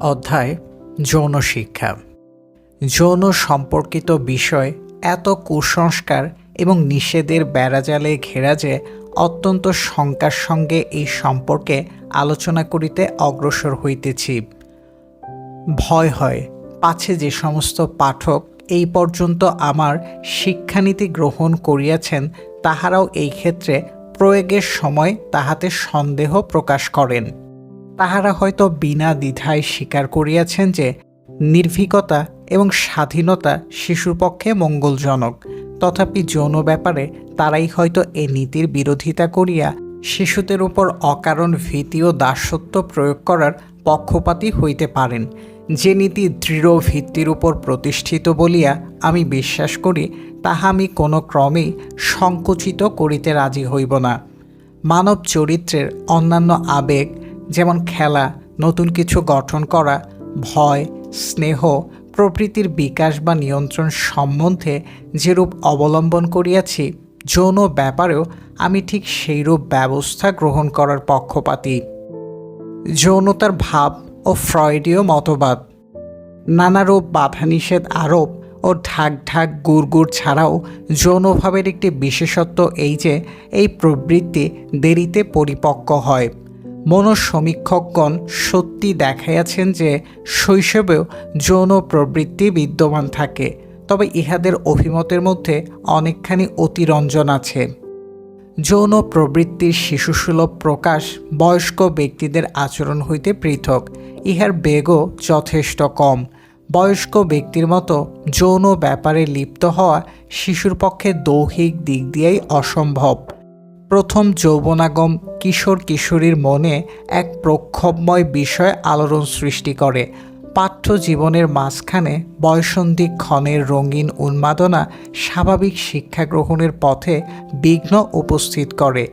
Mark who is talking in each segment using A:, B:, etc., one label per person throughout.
A: অধ্যায় যৌন শিক্ষা। যৌন সম্পর্কিত বিষয় এত কুসংস্কার এবং নিষেধের বেড়াজালে ঘেরা যে অত্যন্ত শঙ্কার সঙ্গে এই সম্পর্কে আলোচনা করিতে অগ্রসর হইতেছি। ভয় হয়, পাছে যে সমস্ত পাঠক এই পর্যন্ত আমার শিক্ষানীতি গ্রহণ করিয়াছেন, তাহারাও এই ক্ষেত্রে প্রয়োগের সময় তাহাতে সন্দেহ প্রকাশ করেন। তাহারা হয়তো বিনা দ্বিধায় স্বীকার করিয়াছেন যে নির্ভীকতা এবং স্বাধীনতা শিশুর পক্ষে মঙ্গলজনক। তথাপি যৌন ব্যাপারে তারাই হয়তো এ নীতির বিরোধিতা করিয়া শিশুদের উপর অকারণ ভীতি ও দাসত্ব প্রয়োগ করার পক্ষপাতী হইতে পারেন। যে নীতি দৃঢ় ভিত্তির উপর প্রতিষ্ঠিত বলিয়া আমি বিশ্বাস করি, তাহা আমি কোনো ক্রমেই সংকুচিত করিতে রাজি হইব না। মানব চরিত্রের অন্যান্য আবেগ যেমন খেলা, নতুন কিছু গঠন করা, ভয়, স্নেহ, প্রভৃতির বিকাশ বা নিয়ন্ত্রণ সম্বন্ধে যেরূপ অবলম্বন করিয়াছি, যৌন ব্যাপারেও আমি ঠিক সেইরূপ ব্যবস্থা গ্রহণ করার পক্ষপাতী। যৌনতার ভাব ও ফ্রয়েডীয় মতবাদ। নানারূপ বাধানিষেধ আরোপ ও ঢাক ঢাক গুড় ছাড়াও যৌনভাবের একটি বিশেষত্ব এই যে, এই প্রবৃত্তি দেরিতে পরিপক্ক হয়। মনোসমীক্ষকগণ সত্যি দেখাইয়াছেন যে শৈশবেও যৌন প্রবৃত্তি বিদ্যমান থাকে, তবে ইহাদের অভিমতের মধ্যে অনেকখানি অতিরঞ্জন আছে। যৌন প্রবৃত্তির শিশুসুলভ প্রকাশ বয়স্ক ব্যক্তিদের আচরণ হইতে পৃথক, ইহার বেগও যথেষ্ট কম। বয়স্ক ব্যক্তির মতো যৌন ব্যাপারে লিপ্ত হওয়া শিশুর পক্ষে দৈহিক দিক দিয়েই অসম্ভব। প্রথম যৌবনাগম কিশোর কিশোরীর মনে এক প্রক্ষোভময় বিষয় আলোড়ন সৃষ্টি করে। পাঠ্য জীবনের মাঝখানে বয়সন্ধি ক্ষণের রঙিন উন্মাদনা স্বাভাবিক শিক্ষা গ্রহণের পথে বিঘ্ন উপস্থিত করে।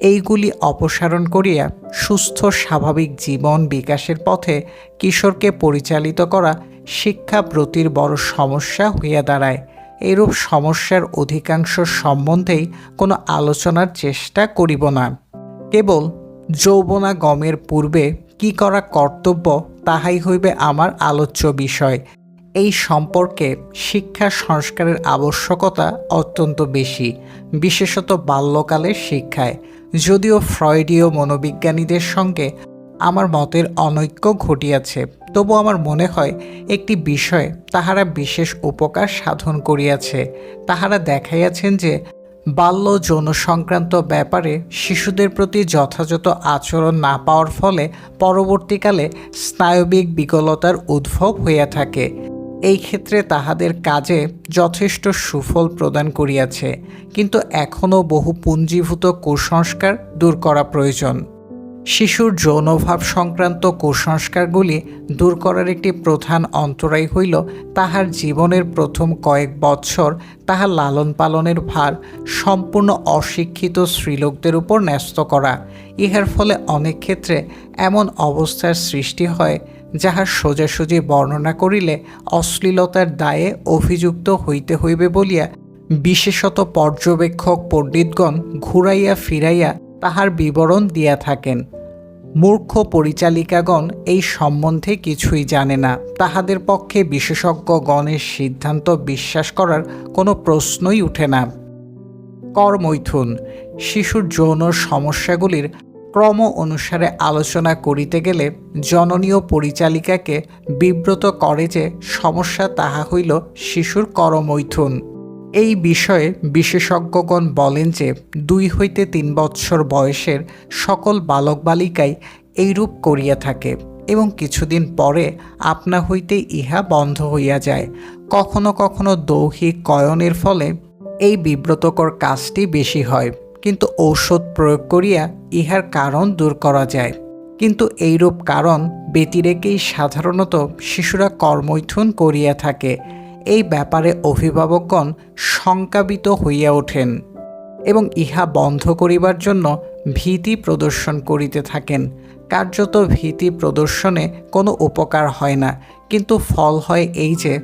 A: এইগুলি অপসারণ করিয়া সুস্থ স্বাভাবিক জীবন বিকাশের পথে কিশোরকে পরিচালিত করা শিক্ষা শিক্ষাব্রতির বড় সমস্যা হইয়া দাঁড়ায়। এরূপ সমস্যার অধিকাংশ সম্বন্ধেই কোনো আলোচনার চেষ্টা করিব না। কেবল যৌবনা গমের পূর্বে কি করা কর্তব্য তাহাই হইবে আমার আলোচ্য বিষয়। এই সম্পর্কে শিক্ষা সংস্কারের আবশ্যকতা অত্যন্ত বেশি, বিশেষত বাল্যকালের শিক্ষায়। যদিও ফ্রয়েডীয় মনোবিজ্ঞানীদের সঙ্গে আমার মতের অনৈক্য ঘটিয়াছে। তবু আমার মনে হয়, একটি বিষয়ে তাহারা বিশেষ উপকার সাধন করিয়াছে। তাহারা দেখাইয়াছেন যে, বাল্য যৌন সংক্রান্ত ব্যাপারে শিশুদের প্রতি যথাযথ আচরণ না পাওয়ার ফলে পরবর্তীকালে স্নায়বিক বিকলতার উদ্ভব হইয়া থাকে। এই ক্ষেত্রে তাহাদের কাজে যথেষ্ট সুফল প্রদান করিয়াছে, কিন্তু এখনও বহু পুঞ্জীভূত কুসংস্কার দূর করা প্রয়োজন। শিশুর যৌনভাব সংক্রান্ত কুসংস্কারগুলি দূর করার একটি প্রধান অন্তরায় হইল তাহার জীবনের প্রথম কয়েক বৎসর তাহার লালন পালনের ভার সম্পূর্ণ অশিক্ষিত স্ত্রীলোকদের উপর ন্যস্ত করা। ইহার ফলে অনেক ক্ষেত্রে এমন অবস্থার সৃষ্টি হয় যাহার সোজাসুজি বর্ণনা করিলে অশ্লীলতার দায়ে অভিযুক্ত হইতে হইবে বলিয়া বিশেষত পর্যবেক্ষক পণ্ডিতগণ ঘুরাইয়া ফিরাইয়া তাহার বিবরণ দিয়া থাকেন। মূর্খ পরিচালিকাগণ এই সম্বন্ধে কিছুই জানে না। তাহাদের পক্ষে বিশেষজ্ঞগণের সিদ্ধান্ত বিশ্বাস করার কোনো প্রশ্নই উঠে না। করমৈথুন, শিশুর যৌন সমস্যাগুলির ক্রম অনুসারে আলোচনা করিতে গেলে জননীয় পরিচালিকাকে বিব্রত করে যে সমস্যা তাহা হইল শিশুর করমৈথুন। এই বিষয়ে বিশেষজ্ঞগণ বলেন যে দুই হইতে তিন বৎসর বয়সের সকল বালক বালিকাই এইরূপ করিয়া থাকে এবং কিছুদিন পরে আপনা হইতে ইহা বন্ধ হইয়া যায়। কখনো কখনো দৌহিক কয়নের ফলে এই বিব্রতকর কাজটি বেশি হয়, কিন্তু ঔষধ প্রয়োগ করিয়া ইহার কারণ দূর করা যায়। কিন্তু এইরূপ কারণ ব্যতিরেকেই সাধারণত শিশুরা কর্মৈথুন করিয়া থাকে। এই ব্যাপারে অভিভাবকগণ শঙ্কাবিত হইয়া ওঠেন এবং ইহা বন্ধ করিবার জন্য ভীতি প্রদর্শন করিতে থাকেন। কার্যত ভীতি প্রদর্শনে কোনো উপকার হয় না, কিন্তু ফল হয় এই যে,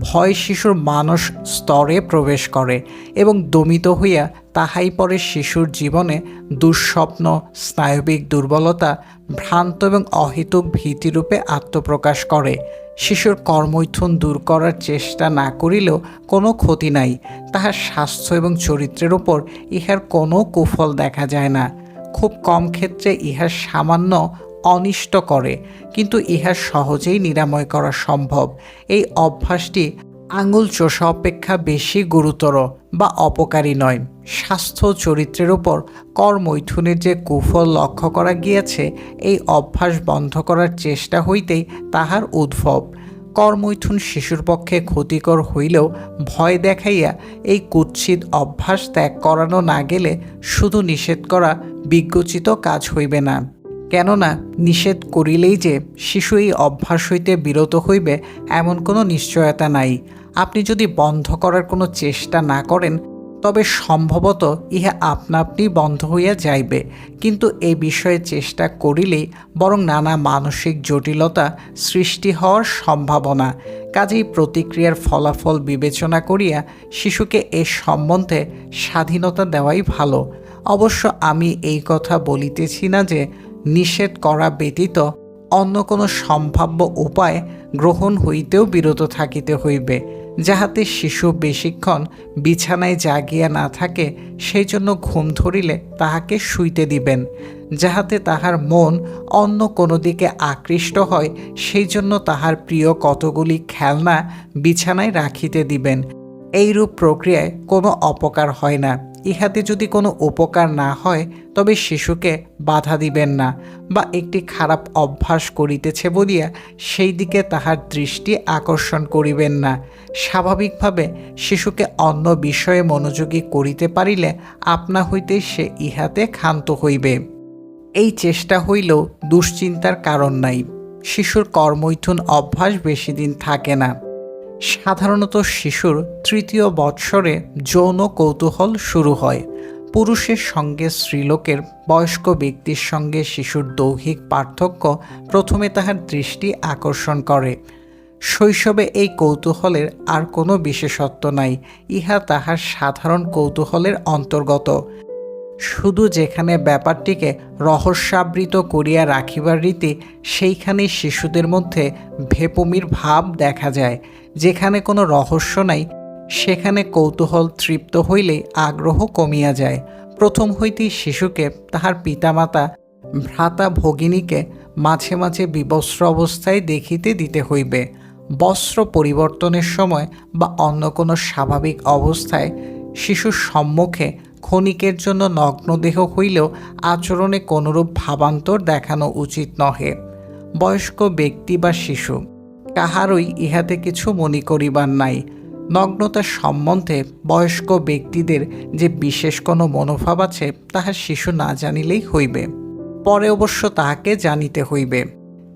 A: ভয় শিশুর মানস স্তরে প্রবেশ করে এবং দমিত হইয়া তাহাই পরে শিশুর জীবনে দুঃস্বপ্ন, স্নায়বিক দুর্বলতা, ভ্রান্ত এবং অহেতুক ভীতিরূপে আত্মপ্রকাশ করে। শিশুর কর্মৈথুন দূর করার চেষ্টা না করিলেও কোনো ক্ষতি নাই। তাহার স্বাস্থ্য এবং চরিত্রের ওপর ইহার কোনো কুফল দেখা যায় না। খুব কম ক্ষেত্রে ইহার সামান্য অনিষ্ট করে, কিন্তু ইহা সহজেই নিরাময় করা সম্ভব। এই অভ্যাসটি আঙুল চোষা অপেক্ষা বেশি গুরুতর বা অপকারী নয়। স্বাস্থ্য চরিত্রের ওপর কর মৈথুনের যে কুফল লক্ষ্য করা গিয়েছে, এই অভ্যাস বন্ধ করার চেষ্টা হইতেই তাহার উদ্ভব। কর্মৈথুন শিশুর পক্ষে ক্ষতিকর হইলেও ভয় দেখাইয়া এই কুৎসিত অভ্যাস ত্যাগ করানো না গেলে শুধু নিষেধ করা বিজ্ঞচিত কাজ হইবে না। কেননা, নিষেধ করিলেই যে শিশু এই অভ্যাস হইতে বিরত হইবে এমন কোনো নিশ্চয়তা নাই। আপনি যদি বন্ধ করার কোনো চেষ্টা না করেন, তবে সম্ভবত ইহা আপনা আপনি বন্ধ হইয়া যাইবে। কিন্তু এ বিষয়ে চেষ্টা করিলেই বরং নানা মানসিক জটিলতা সৃষ্টি হওয়ার সম্ভাবনা। কাজেই প্রতিক্রিয়ার ফলাফল বিবেচনা করিয়া শিশুকে এ সম্বন্ধে স্বাধীনতা দেওয়াই ভালো। অবশ্য আমি এই কথা বলিতেছি না যে নিষেধ করা ব্যতীত অন্য কোনো সম্ভাব্য উপায় গ্রহণ হইতেও বিরত থাকিতে হইবে। যাহাতে শিশু বেশিক্ষণ বিছানায় জাগিয়া না থাকে, সেই জন্য ঘুম ধরিলে তাহাকে শুইতে দিবেন। যাহাতে তাহার মন অন্য কোনো দিকে আকৃষ্ট হয়, সেই জন্য তাহার প্রিয় কতগুলি খেলনা বিছানায় রাখিতে দিবেন। এইরূপ প্রক্রিয়ায় কোনো অপকার হয় না। ইহাতে যদি কোনো উপকার না হয়, তবে শিশুকে বাধা দিবেন না বা একটি খারাপ অভ্যাস করিতেছে বলিয়া সেই দিকে তাহার দৃষ্টি আকর্ষণ করিবেন না। স্বাভাবিকভাবে শিশুকে অন্য বিষয়ে মনোযোগী করিতে পারিলে আপনা হইতে সে ইহাতে ক্ষান্ত হইবে। এই চেষ্টা হইলেও দুশ্চিন্তার কারণ নাই। শিশুর কর্মৈথুন অভ্যাস বেশি দিন থাকে না। সাধারণত শিশুর তৃতীয় বৎসরে যৌন কৌতূহল শুরু হয়। পুরুষের সঙ্গে স্ত্রীলোকের বয়স্ক ব্যক্তির সঙ্গে শিশুর দৈহিক পার্থক্য প্রথমে তাহার দৃষ্টি আকর্ষণ করে। শৈশবে এই কৌতূহলের আর কোনো বিশেষত্ব নাই, ইহা তাহার সাধারণ কৌতূহলের অন্তর্গত। শুধু যেখানে ব্যাপারটিকে রহস্যাবৃত করিয়া রাখিবার রীতি সেইখানে শিশুদের মধ্যে ভেপমির ভাব দেখা যায়। যেখানে কোনো রহস্য নাই, সেখানে কৌতূহল তৃপ্ত হইলে আগ্রহ কমিয়া যায়। প্রথম হইতেই শিশুকে, তাহার পিতামাতা, ভ্রাতা ভগিনীকে মাঝে মাঝে বিবস্ত্র অবস্থায় দেখিতে দিতে হইবে। বস্ত্র পরিবর্তনের সময় বা অন্য কোনো স্বাভাবিক অবস্থায় শিশুর সম্মুখে ক্ষণিকের জন্য নগ্নদেহ হইলেও আচরণে কোনরূপ ভাবান্তর দেখানো উচিত নহে। বয়স্ক ব্যক্তি বা শিশু কাহারই ইহাতে কিছু মনে করিবার নাই। নগ্নতার সম্বন্ধে বয়স্ক ব্যক্তিদের যে বিশেষ কোনো মনোভাব আছে তাহা শিশু না জানিলেই হইবে। পরে অবশ্য তাহাকে জানিতে হইবে।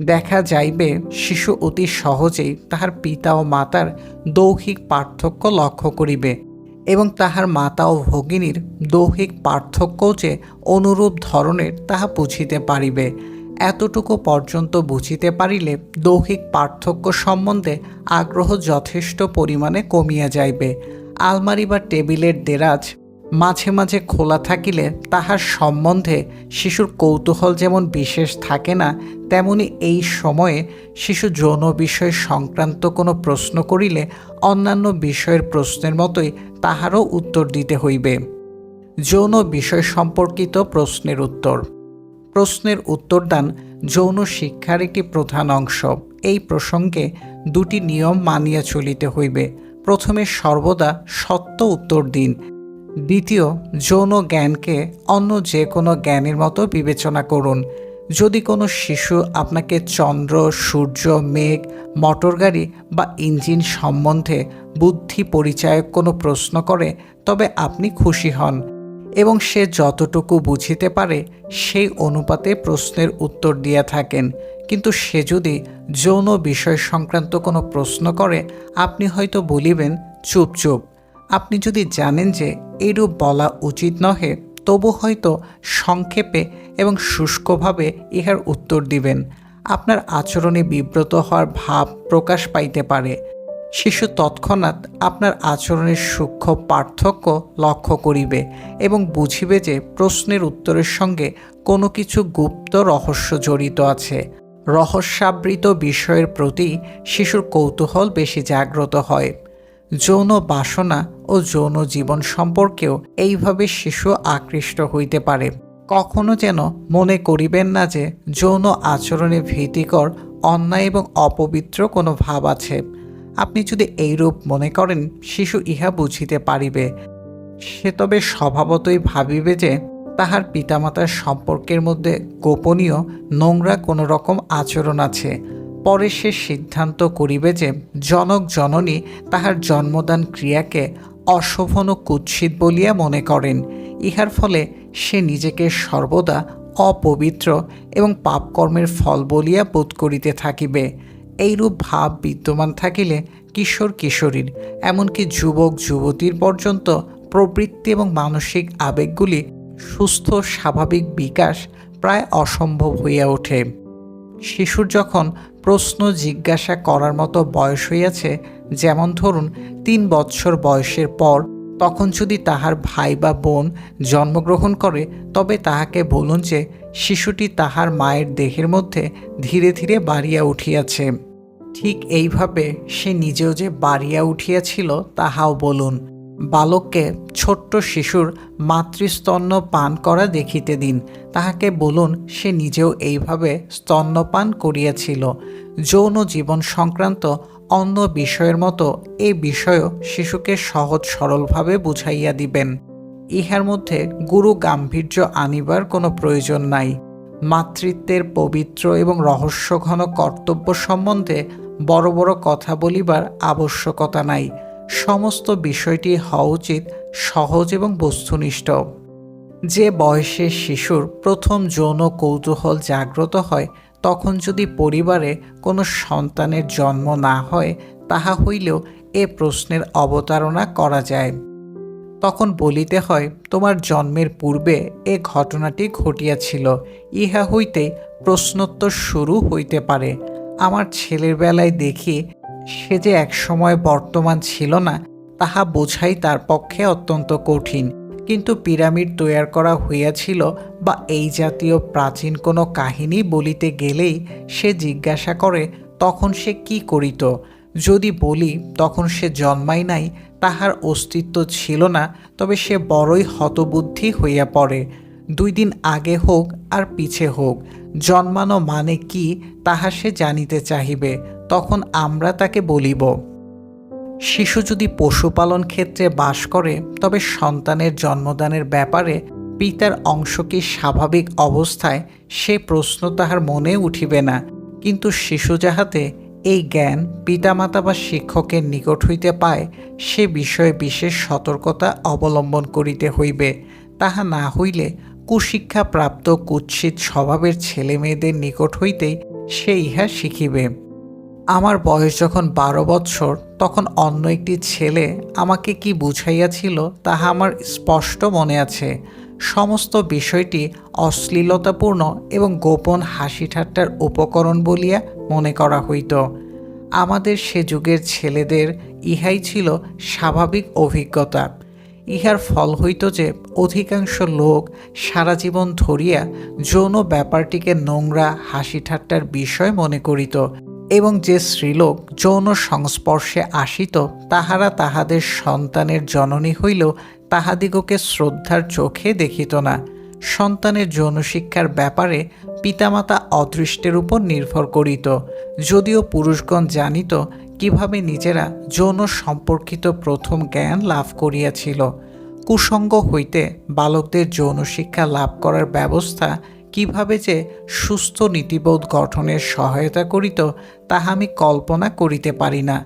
A: দেখা যাইবে, শিশু অতি সহজেই তাহার পিতা ও মাতার দৌহিক পার্থক্য লক্ষ্য করিবে এবং তাহার মাতা ও ভগিনীর দৌহিক পার্থক্যও যে অনুরূপ ধরনের, তাহা বুঝিতে পারিবে। এতটুকু পর্যন্ত বুঝিতে পারিলে দৈহিক পার্থক্য সম্বন্ধে আগ্রহ যথেষ্ট পরিমাণে কমিয়া যাইবে। আলমারি বা টেবিলের দেরাজ মাঝে মাঝে খোলা থাকিলে তাহার সম্বন্ধে শিশুর কৌতূহল যেমন বিশেষ থাকে না, তেমনি এই সময়ে শিশু যৌন বিষয় সংক্রান্ত কোনো প্রশ্ন করিলে অন্যান্য বিষয়ের প্রশ্নের মতোই তাহারও উত্তর দিতে হইবে। যৌন বিষয় সম্পর্কিত প্রশ্নের উত্তর। প্রশ্নের উত্তরদান যৌন শিক্ষার একটি প্রধান অংশ। এই প্রসঙ্গে দুটি নিয়ম মানিয়া চলিতে হইবে। প্রথমে সর্বদা সত্য উত্তর দিন। দ্বিতীয়, যৌন জ্ঞানকে অন্য যে কোনো জ্ঞানের মতো বিবেচনা করুন। যদি কোনো শিশু আপনাকে চন্দ্র, সূর্য, মেঘ মোটরগাড়ি বা ইঞ্জিন সম্বন্ধে বুদ্ধি পরিচায়ক কোনো প্রশ্ন করে, তবে আপনি খুশি হন। এবং সে যতটুকু বুঝিতে পারে, সেই অনুপাতে প্রশ্নের উত্তর দিয়া থাকেন। কিন্তু সে যদি যৌন বিষয় সংক্রান্ত কোনো প্রশ্ন করে, আপনি হয়তো বলিবেন, চুপ চুপ। আপনি যদি জানেন যে এরূপ বলা উচিত নহে, তবু হয়তো সংক্ষেপে এবং শুষ্কভাবে ইহার উত্তর দিবেন। আপনার আচরণে বিব্রত হওয়ার ভাব প্রকাশ পাইতে পারে। শিশু তৎক্ষণাৎ আপনার আচরণের সূক্ষ্ম পার্থক্য লক্ষ্য করিবে এবং বুঝিবে যে প্রশ্নের উত্তরের সঙ্গে কোনো কিছু গুপ্ত রহস্য জড়িত আছে। রহস্যাবৃত বিষয়ের প্রতি শিশুর কৌতূহল বেশি জাগ্রত হয়। যৌন বাসনা ও যৌন জীবন সম্পর্কেও এইভাবে শিশু আকৃষ্ট হইতে পারে। কখনো যেন মনে করিবেন না যে যৌন আচরণে ভীতিকর, অন্যায় এবং অপবিত্র কোনো ভাব আছে। আপনি যদি এইরূপ মনে করেন, শিশু ইহা বুঝিতে পারিবে। সে তবে স্বভাবতই ভাবিবে যে, তাহার পিতামাতার সম্পর্কের মধ্যে গোপনীয়, নোংরা কোনো রকম আচরণ আছে। পরে সে সিদ্ধান্ত করিবে যে, জনক জননী তাহার জন্মদান ক্রিয়াকে অশোভন ও কুৎসিত বলিয়া মনে করেন। ইহার ফলে সে নিজেকে সর্বদা অপবিত্র এবং পাপকর্মের ফল বলিয়া বোধ করিতে থাকিবে। এইরূপ ভাব বিদ্যমান থাকিলে কিশোর কিশোরীর, এমনকি যুবক যুবতীর পর্যন্ত প্রবৃত্তি এবং মানসিক আবেগগুলি সুস্থ, স্বাভাবিক বিকাশ প্রায় অসম্ভব হইয়া ওঠে। শিশুর যখন প্রশ্ন জিজ্ঞাসা করার মতো বয়স হইয়াছে, যেমন ধরুন তিন বৎসর বয়সের পর তখন যদি তাহার ভাই বা বোন জন্মগ্রহণ করে, তবে তাহাকে বলুন যে, শিশুটি তাহার মায়ের দেহের মধ্যে ধীরে ধীরে বাড়িয়া উঠিয়াছে। ঠিক এইভাবে সে নিজেও যে বাড়িয়া উঠিয়াছিল, তাহাও বলুন। বালককে ছোট্ট শিশুর মাতৃস্তন্য পান করা দেখিতে দিন। তাহাকে বলুন, সে নিজেও এইভাবে স্তন্যপান করিয়াছিল। যৌন জীবন সংক্রান্ত অন্য বিষয়ের মতো এ বিষয়ও শিশুকে সহজ সরলভাবে বুঝাইয়া দিবেন। ইহার মধ্যে গুরু গাম্ভীর্য আনিবার কোনো প্রয়োজন নাই। মাতৃত্বের পবিত্র এবং রহস্যঘন কর্তব্য সম্বন্ধে বড় বড় কথা বলিবার আবশ্যকতা নাই। সমস্ত বিষয়টি হওয়া উচিত সহজ এবং বস্তুনিষ্ঠ। যে বয়সে শিশুর প্রথম যৌন কৌতূহল জাগ্রত হয় তখন যদি পরিবারে কোনো সন্তানের জন্ম না হয়, তাহা হইলেও এ প্রশ্নের অবতারণা করা যায়। তখন বলিতে হয়, তোমার জন্মের পূর্বে এ ঘটনাটি ঘটিয়াছিল। ইহা হইতে প্রশ্নোত্তর শুরু হইতে পারে। আমার ছেলের বেলায় দেখি সে যে একসময় বর্তমান ছিল না, তাহা বোঝাই তার পক্ষে অত্যন্ত কঠিন। কিন্তু পিরামিড তৈয়ার করা হইয়াছিল বা এই জাতীয় প্রাচীন কোনো কাহিনী বলিতে গেলেই সে জিজ্ঞাসা করে, তখন সে কি করিত? যদি বলি, তখন সে জন্মাই নাই, তাহার অস্তিত্ব ছিল না, তবে সে বড়ই হতবুদ্ধি হইয়া পড়ে। দুই দিন আগে হোক আর পিছে হোক, জন্মানো মানে কি তাহা সে জানিতে চাহিবে, তখন আমরা তাকে বলিব। শিশু যদি পশুপালন ক্ষেত্রে বাস করে, তবে সন্তানের জন্মদানের ব্যাপারে পিতার অংশ কি স্বাভাবিক অবস্থায়, সে প্রশ্ন তাহার মনে উঠিবে না। কিন্তু শিশু যাহাতে এই জ্ঞান পিতামাতা বা শিক্ষকের নিকট হইতে পায়, সে বিষয়ে বিশেষ সতর্কতা অবলম্বন করিতে হইবে। তাহা না হইলে কুশিক্ষা প্রাপ্ত কুৎসিত স্বভাবের ছেলে মেয়েদের নিকট হইতেই সে ইহা শিখিবে। আমার বয়স যখন বারো বৎসর, তখন অন্য একটি ছেলে আমাকে কি বুঝাইয়াছিল তাহা আমার স্পষ্ট মনে আছে। সমস্ত বিষয়টি অশ্লীলতাপূর্ণ এবং গোপন হাসি ঠাট্টার উপকরণ বলিয়া মনে করা হইত। আমাদের সে যুগের ছেলেদের ইহাই ছিল স্বাভাবিক অভিজ্ঞতা। ইহার ফল হইত যে, অধিকাংশ লোক সারা জীবন ধরিয়া যৌন ব্যাপারটিকে নোংরা হাসি ঠাট্টার বিষয় মনে করিত। এবং যে স্ত্রীলোক যৌন সংস্পর্শে আসিত, তাহারা তাহাদের সন্তানের জননী হইল, তাহাদিগকে শ্রদ্ধার চোখে দেখিত না। সন্তানের যৌন শিক্ষার ব্যাপারে পিতামাতা অদৃষ্টের উপর নির্ভর করিত। যদিও পুরুষগণ জানিত কীভাবে নিজেরা যৌন সম্পর্কিত প্রথম জ্ঞান লাভ করিয়াছিল। কুসঙ্গ হইতে বালকদের যৌন শিক্ষা লাভ করার ব্যবস্থা কীভাবে যে সুস্থ নীতিবোধ গঠনের সহায়তা করিত, তাহা আমি কল্পনা করিতে পারি না।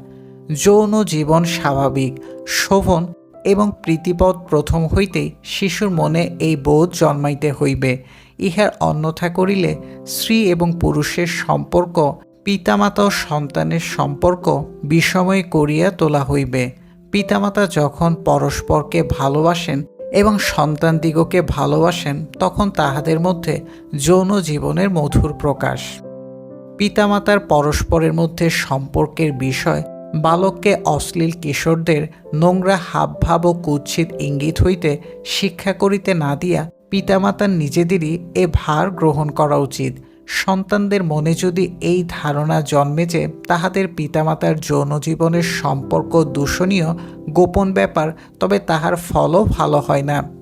A: যৌন জীবন স্বাভাবিক, শোভন এবং প্রীতিপদ প্রথম হইতেই শিশুর মনে এই বোধ জন্মাইতে হইবে। ইহার অন্যথা করিলে স্ত্রী এবং পুরুষের সম্পর্ক, পিতামাতা ও সন্তানের সম্পর্ক বিষময় করিয়া তোলা হইবে। পিতামাতা যখন পরস্পরকে ভালোবাসেন এবং সন্তানদিগকে ভালোবাসেন, তখন তাহাদের মধ্যে যৌন জীবনের মধুর প্রকাশ। পিতামাতার পরস্পরের মধ্যে সম্পর্কের বিষয়, বালককে অশ্লীল কিশোরদের নোংরা হাবভাব ও কুৎসিত ইঙ্গিত হইতে শিক্ষা করিতে না দিয়া পিতামাতার নিজেদেরই এ ভার গ্রহণ করা উচিত। সন্তানদের মনে যদি এই ধারণা জন্মে যে তাহাদের পিতামাতার যৌন জীবনের সম্পর্ক দূষণীয়, গোপন ব্যাপার, তবে তাহার ফলও ভালো হয় না।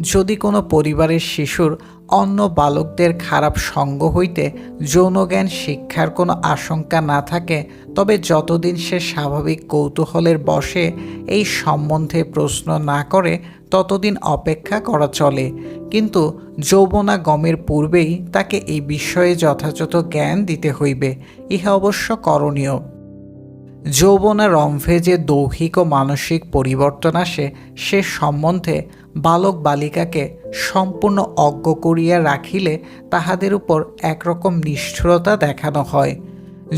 A: যদি কোনো পরিবারের শিশুর অন্য বালকদের খারাপ সঙ্গ হইতে যৌনজ্ঞান শিক্ষার কোনো আশঙ্কা না থাকে, তবে যতদিন সে স্বাভাবিক কৌতূহলের বসে এই সম্বন্ধে প্রশ্ন না করে ততদিন অপেক্ষা করা চলে। কিন্তু যৌবনা গমের পূর্বেই তাকে এই বিষয়ে যথাযথ জ্ঞান দিতে হইবে, ইহা অবশ্য করণীয়। যৌবনা রম্ভে যে দৌহিক ও মানসিক পরিবর্তন আসে, সে সম্বন্ধে বালক বালিকাকে সম্পূর্ণ অজ্ঞ করিয়া রাখিলে তাহাদের উপর একরকম নিষ্ঠুরতা দেখানো হয়।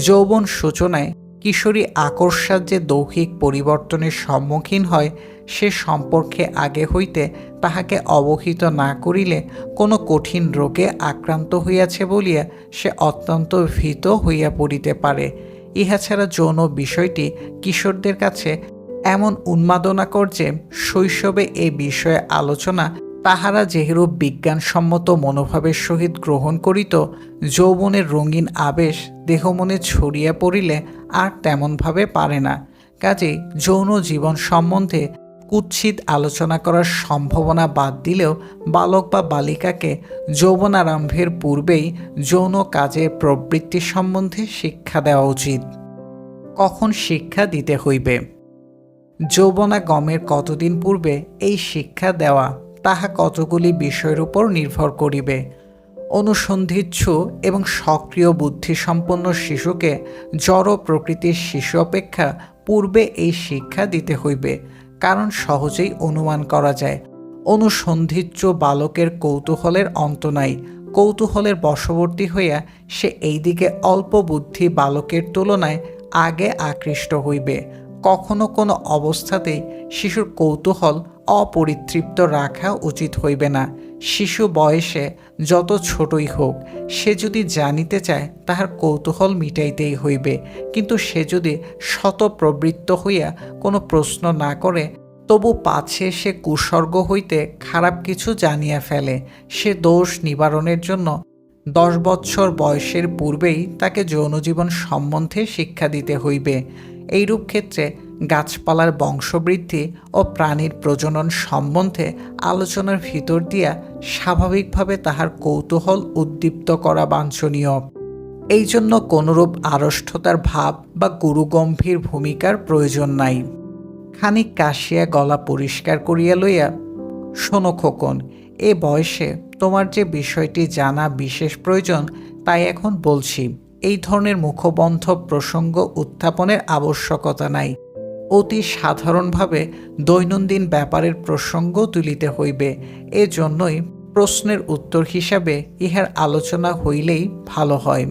A: যৌবন সূচনায় কিশোরী আকর্ষার যে দৌহিক পরিবর্তনের সম্মুখীন হয় সে সম্পর্কে আগে হইতে তাহাকে অবহিত না করিলে কোনো কঠিন রোগে আক্রান্ত হইয়াছে বলিয়া সে অত্যন্ত ভীত হইয়া পড়িতে পারে। ইহা ছাড়া যৌন বিষয়টি কিশোরদের কাছে এমন উন্মাদনাকর যে শৈশবে এ বিষয়ে আলোচনা তাহারা যেরূপ বিজ্ঞানসম্মত মনোভাবের সহিত গ্রহণ করিত, যৌবনের রঙিন আবেশ দেহমনে ছড়িয়া পড়িলে আর তেমনভাবে পারে না। কাজেই যৌন জীবন সম্বন্ধে কুৎসিত আলোচনা করার সম্ভাবনা বাদ দিলেও বালক বা বালিকাকে যৌবনারম্ভের পূর্বেই যৌন কাজের প্রবৃত্তি সম্বন্ধে শিক্ষা দেওয়া উচিত। কখন শিক্ষা দিতে হইবে? যৌবনা গমের কতদিন পূর্বে এই শিক্ষা দেওয়া তাহা কতগুলি বিষয়ের উপর নির্ভর করিবে? অনুসন্ধিচ্ছু এবং সক্রিয় বুদ্ধিসম্পন্ন শিশুকে জড় প্রকৃতির শিশু অপেক্ষা পূর্বে এই শিক্ষা দিতে হইবে। কারণ সহজেই অনুমান করা যায়। অনুসন্ধিচ্য বালকের কৌতূহলের অন্ত নাই। কৌতূহলের বশবর্তী হইয়া সে এইদিকে অল্প বুদ্ধি বালকের তুলনায় আগে আকৃষ্ট হইবে। কখনো কোনো অবস্থাতেই শিশুর কৌতূহল অপরিতৃপ্ত রাখা উচিত হইবে না। শিশু বয়সে যত ছোটই হোক, সে যদি জানিতে চায়, তাহার কৌতূহল মিটাইতেই হইবে। কিন্তু সে যদি শত প্রবৃত্ত হইয়া কোনো প্রশ্ন না করে, তবু পাছে সে কুসর্গ হইতে খারাপ কিছু জানিয়া ফেলে। সে দোষ নিবারণের জন্য দশ বৎসর বয়সের পূর্বেই তাকে যৌনজীবন সম্বন্ধে শিক্ষা দিতে হইবে। এইরূপ ক্ষেত্রে গাছপালার বংশবৃদ্ধি ও প্রাণীর প্রজনন সম্বন্ধে আলোচনার ভিতর দিয়া স্বাভাবিকভাবে তাহার কৌতূহল উদ্দীপ্ত করা বাঞ্ছনীয়। এই জন্য কোনরূপ আড়ষ্ঠতার ভাব বা গুরুগম্ভীর ভূমিকার প্রয়োজন নাই। খানিক কাশিয়া গলা পরিষ্কার করিয়া লইয়া, শোনো খোকন, এ বয়সে তোমার যে বিষয়টি জানা বিশেষ প্রয়োজন, তাই এখন বলছি, এই ধরনের মুখবন্ধ প্রসঙ্গ উত্থাপনের আবশ্যকতা নাই। অতি সাধারণভাবে দৈনন্দিন ব্যাপারের প্রসঙ্গ তুলিতে হইবে। এজন্যই প্রশ্নের উত্তর হিসাবে ইহার আলোচনা হইলেই ভালো হয়।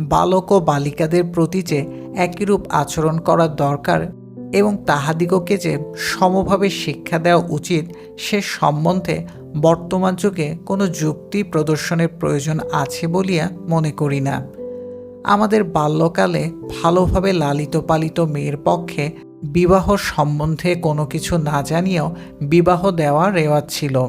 A: বালক ও বালিকাদের প্রতি যে একইরূপ আচরণ করা দরকার এবং তাহাদিগকে যে সমভাবে শিক্ষা দেওয়া উচিত, সে সম্বন্ধে বর্তমান যুগে কোনো যুক্তি প্রদর্শনের প্রয়োজন আছে বলিয়া মনে করি না। আমাদের বাল্যকালে ভালোভাবে লালিত পালিত মেয়ের পক্ষে বিবাহ সম্বন্ধে কোনো কিছু না জানিয়েও বিবাহ দেওয়া রেওয়াজ ছিল।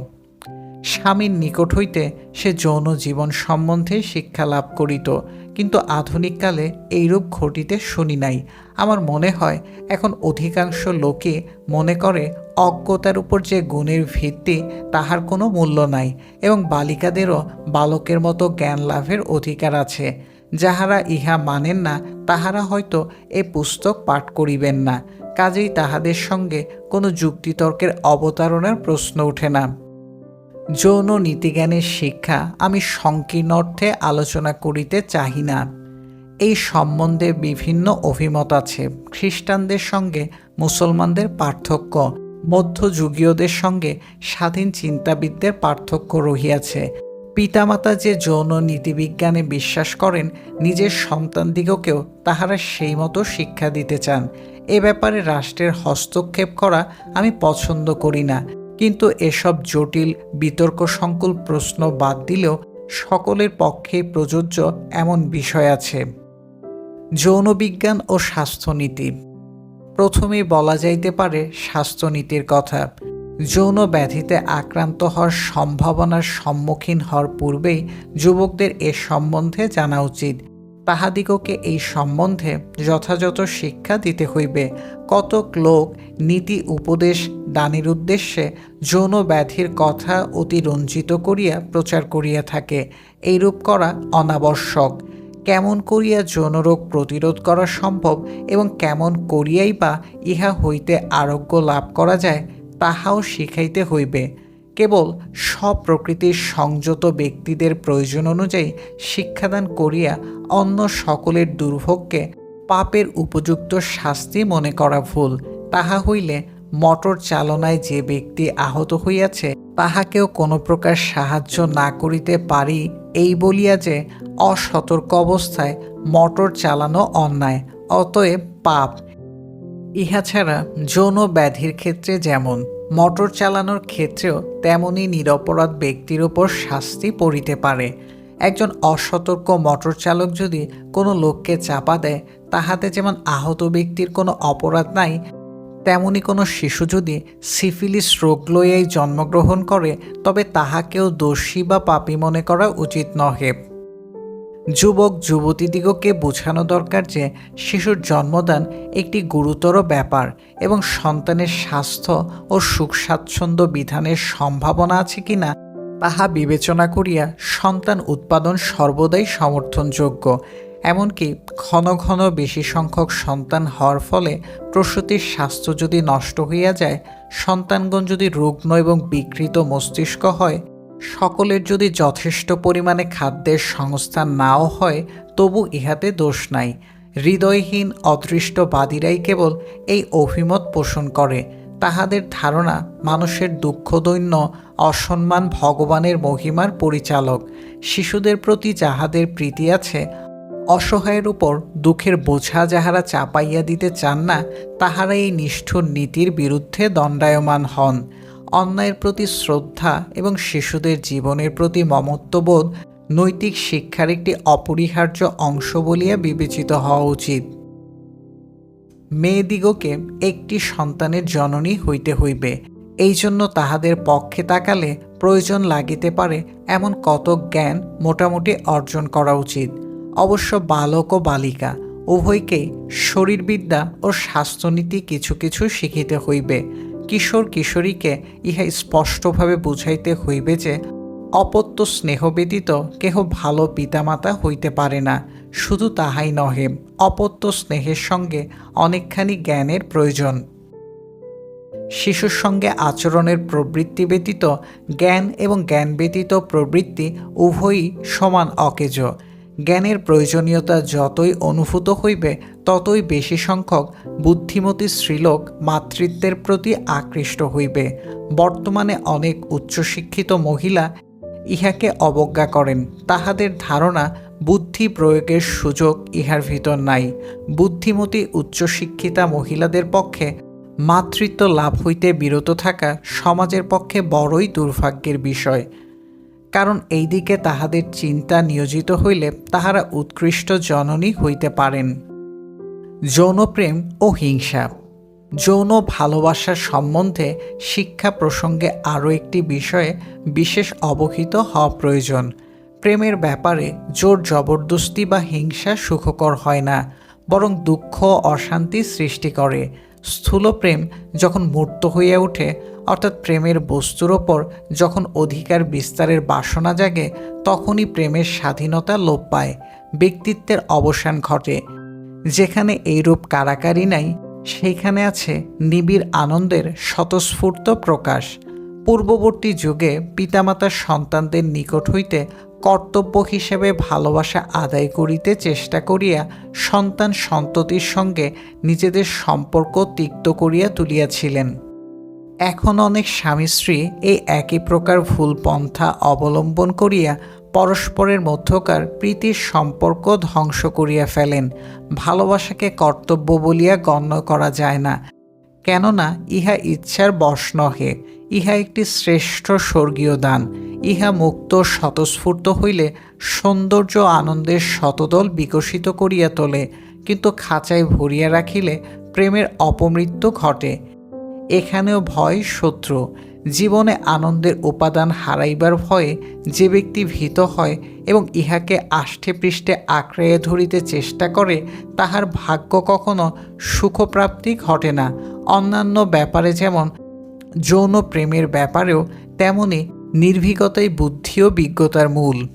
A: স্বামীর নিকট হইতে সে যৌন জীবন সম্বন্ধে শিক্ষা লাভ করিত, কিন্তু আধুনিককালে এইরূপ ঘটিতে শুনি নাই। আমার মনে হয় এখন অধিকাংশ লোকে মনে করে অজ্ঞতার উপর যে গুণের ভিত্তি তাহার কোনো মূল্য নাই এবং বালিকাদেরও বালকের মতো জ্ঞান লাভের অধিকার আছে। যাহারা ইহা মানেন না, তাহারা হয়তো এ পুস্তক পাঠ করিবেন না। কাজেই তাহাদের সঙ্গে কোনো যুক্তিতর্কের অবতারণার প্রশ্ন ওঠে না। যৌন নীতিজ্ঞানের শিক্ষা আমি সংকীর্ণ অর্থে আলোচনা করিতে চাহি না। এই সম্বন্ধে বিভিন্ন অভিমত আছে। খ্রিস্টানদের সঙ্গে মুসলমানদের পার্থক্য, মধ্যযুগীয়দের সঙ্গে স্বাধীন চিন্তাবিদদের পার্থক্য রহিয়াছে। পিতামাতা যে যৌন নীতিবিজ্ঞানে বিশ্বাস করেন, নিজের সন্তানদিগকেও তাহারা সেই মতো শিক্ষা দিতে চান। এ ব্যাপারে রাষ্ট্রের হস্তক্ষেপ করা আমি পছন্দ করি না। কিন্তু এসব জটিল বিতর্ক সংকুল প্রশ্ন বাদ দিলেও সকলের পক্ষে প্রযোজ্য এমন বিষয় আছে। যৌনবিজ্ঞান ও স্বাস্থ্যনীতি। প্রথমেই বলা যাইতে পারে স্বাস্থ্যনীতির কথা। যৌন ব্যাধিতে আক্রান্ত হওয়ার সম্ভাবনার সম্মুখীন হওয়ার পূর্বেই যুবকদের এ সম্বন্ধে জানা উচিত। তাহাদিগকে এই সম্বন্ধে যথাযথ শিক্ষা দিতে হইবে। কতক লোক নীতি উপদেশ দানের উদ্দেশ্যে যৌন ব্যাধির কথা অতি রঞ্জিত করিয়া প্রচার করিয়া থাকে। এইরূপ করা অনাবশ্যক। কেমন করিয়া যৌনরোগ প্রতিরোধ করা সম্ভব এবং কেমন করিয়াই বা ইহা হইতে আরোগ্য লাভ করা যায় তাহাও শিখাইতে হইবে। কেবল স্বপ্রকৃতির সংযত ব্যক্তিদের প্রয়োজন অনুযায়ী শিক্ষাদান করিয়া অন্য সকলের দুর্ভোগকে পাপের উপযুক্ত শাস্তি মনে করা ভুল। তাহা হইলে মটর চালনায় যে ব্যক্তি আহত হইয়াছে, তাহাকেও কোনো প্রকার সাহায্য না করিতে পারি এই বলিয়া যে অসতর্ক অবস্থায় মোটর চালানো অন্যায়, অতএব পাপ। ইহা ছাড়া যৌন ব্যাধির ক্ষেত্রে যেমন। মোটর চালানোর ক্ষেত্রেও তেমনই নিরপরাধ ব্যক্তির ওপর শাস্তি পড়িতে পারে। একজন অসতর্ক মোটর চালক যদি কোনো লোককে চাপা দেয়, তাহাতে যেমন আহত ব্যক্তির কোনো অপরাধ নাই, তেমনি কোনো শিশু যদি সিফিলিস রোগ লইয়াই জন্মগ্রহণ করে, তবে তাহাকেও দোষী বা পাপী মনে করা উচিত নহে। যুবক যুবতীদিগকে বোঝানো দরকার যে শিশুর জন্মদান একটি গুরুতর ব্যাপার এবং সন্তানের স্বাস্থ্য ও সুখ স্বাচ্ছন্দ্য বিধানের সম্ভাবনা আছে কিনা তাহা বিবেচনা করিয়া সন্তান উৎপাদন সর্বদাই সমর্থনযোগ্য। এমনকি ঘন ঘন বেশি সংখ্যক সন্তান হওয়ার ফলে প্রসূতির স্বাস্থ্য যদি নষ্ট হইয়া যায়, সন্তানগণ যদি রুগ্ন এবং বিকৃত মস্তিষ্ক হয় সকলের যদি যথেষ্ট পরিমাণে খাদ্যের সংস্থান নাও হয়, তবু ইহাতে দোষ নাই। হৃদয়হীন, অদৃষ্টবাদীরাই কেবল এই অভিমত পোষণ করে। তাহাদের ধারণা মানুষের দুঃখদৈন্য, অসম্মান ভগবানের মহিমার পরিচালক। শিশুদের প্রতি যাহাদের প্রীতি আছে, অসহায়ের উপর দুঃখের বোঝা যাহারা চাপাইয়া দিতে চান না, তাহারা এই নিষ্ঠুর নীতির বিরুদ্ধে দণ্ডায়মান হন। অন্যায়ের প্রতি শ্রদ্ধা এবং শিশুদের জীবনের প্রতি মমত্ববোধ নৈতিক শিক্ষার একটি অপরিহার্য অংশ বলিয়া বিবেচিত হওয়া উচিত। মেয়েদিগকে একটি সন্তানের জননী হইতে হইবে এই জন্য তাহাদের পক্ষে তাকালে প্রয়োজন লাগিতে পারে এমন কত জ্ঞান মোটামুটি অর্জন করা উচিত। অবশ্য বালক ও বালিকা, উভয়কেই শরীরবিদ্যা ও স্বাস্থ্যনীতি কিছু কিছু শিখিতে হইবে। কিশোর কিশোরীকে ইহা স্পষ্টভাবে বুঝাইতে হইবে যে অপত্য স্নেহ ব্যতীত কেহ ভালো পিতামাতা হইতে পারে না, শুধু তাহাই নহে, অপত্য স্নেহের সঙ্গে অনেকখানি জ্ঞানের প্রয়োজন। শিশুর সঙ্গে আচরণের প্রবৃত্তি ব্যতীত জ্ঞান এবং জ্ঞান ব্যতীত প্রবৃত্তি উভয়ই সমান অকেজ। জ্ঞানের প্রয়োজনীয়তা যতই অনুভূত হইবে, ততই বেশি সংখ্যক বুদ্ধিমতী স্ত্রীলোক মাতৃত্বের প্রতি আকৃষ্ট হইবে। বর্তমানে অনেক উচ্চশিক্ষিত মহিলা ইহাকে অবজ্ঞা করেন। তাহাদের ধারণা, বুদ্ধি প্রয়োগের সুযোগ ইহার ভিতর নাই। বুদ্ধিমতী উচ্চশিক্ষিতা মহিলাদের পক্ষে মাতৃত্ব লাভ হইতে বিরত থাকা সমাজের পক্ষে বড়ই দুর্ভাগ্যের বিষয়। কারণ এই দিকে তাহাদের চিন্তা নিয়োজিত হইলে তাহারা উৎকৃষ্ট জননী হইতে পারেন। যৌনপ্রেম ও হিংসা। যৌন ভালোবাসার সম্বন্ধে শিক্ষা প্রসঙ্গে আরও একটি বিষয়ে বিশেষ অবহিত হওয়া প্রয়োজন। প্রেমের ব্যাপারে জোর জবরদস্তি বা হিংসা সুখকর হয় না, বরং দুঃখ অশান্তি সৃষ্টি করে। স্থূল প্রেম যখন মূর্ত হইয়া ওঠে অর্থাৎ প্রেমের বস্তুর ওপর যখন অধিকার বিস্তারের বাসনা জাগে, তখনই প্রেমের স্বাধীনতা লোপ পায়, ব্যক্তিত্বের অবসান ঘটে। যেখানে এইরূপ কারাকারি নাই, সেইখানে আছে নিবিড় আনন্দের স্বতঃস্ফূর্ত প্রকাশ। পূর্ববর্তী যুগে পিতামাতার সন্তানদের নিকট হইতে কর্তব্য হিসেবে ভালোবাসা আদায় করিতে চেষ্টা করিয়া সন্তান সন্ততির সঙ্গে নিজেদের সম্পর্ক তিক্ত করিয়া তুলিয়াছিলেন। এখন অনেক স্বামী স্ত্রী এই একই প্রকার ভুল পন্থা অবলম্বন করিয়া পরস্পরের মধ্যকার প্রীতির সম্পর্ক ধ্বংস করিয়া ফেলেন। ভালোবাসাকে কর্তব্য বলিয়া গণ্য করা যায় না। কেননা, ইহা ইচ্ছার বশ নহে, ইহা একটি শ্রেষ্ঠ স্বর্গীয় দান। ইহা মুক্ত, স্বতঃস্ফূর্ত হইলে সৌন্দর্য আনন্দের শতদল বিকশিত করিয়া তোলে, কিন্তু খাঁচায় ভরিয়া রাখিলে প্রেমের অপমৃত্যু ঘটে। এখানেও ভয় শত্রু। জীবনে আনন্দের উপাদান হারাইবার ভয়ে যে ব্যক্তি ভীত হয় এবং ইহাকে আষ্টে পৃষ্ঠে আঁকড়ে ধরিতে চেষ্টা করে, তাহার ভাগ্য কখনো সুখপ্রাপ্তি ঘটে না। অন্যান্য ব্যাপারে যেমন যৌন প্রেমের ব্যাপারেও, তেমনি নির্ভীকতাই বুদ্ধি ও বিজ্ঞতার মূল।